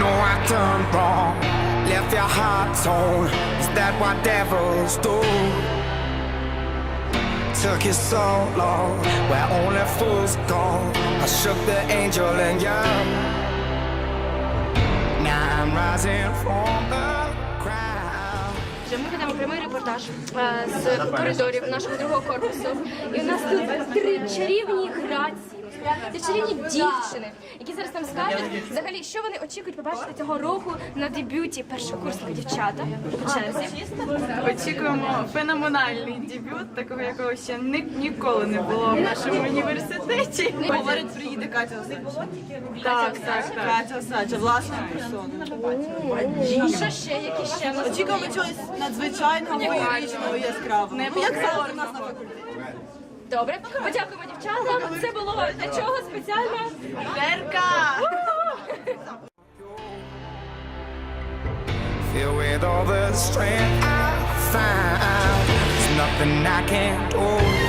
No, I done wrong. Left your heart torn. Is that what devils do? Took you so long, where only fools go. I shook the angel in you. Now I'm rising from the ground. Ми ведемо прямий репортаж е, з коридорів нашого другого корпусу. І у нас тут три чарівні грації, три чарівні дівчини, які зараз нам скажуть взагалі, що вони очікують побачити цього року на дебюті першокурсника дівчата по черзі. Очікуємо феноменальний дебют, такого якого ще ні, ніколи не було в нашому університеті. Говорить, приїде Катя Осадча. Так, так, так. Катя Осадча, власною персоною. А що ще? Які ще в нас Очікуємо чогось надзвичайного, феєричного яскравого. Ну, як завжди у нас на факультеті. Добре, подякуємо дівчатам. Це було для чого спеціально? Верка! Filled with all the strength I find. There's nothing I can't do.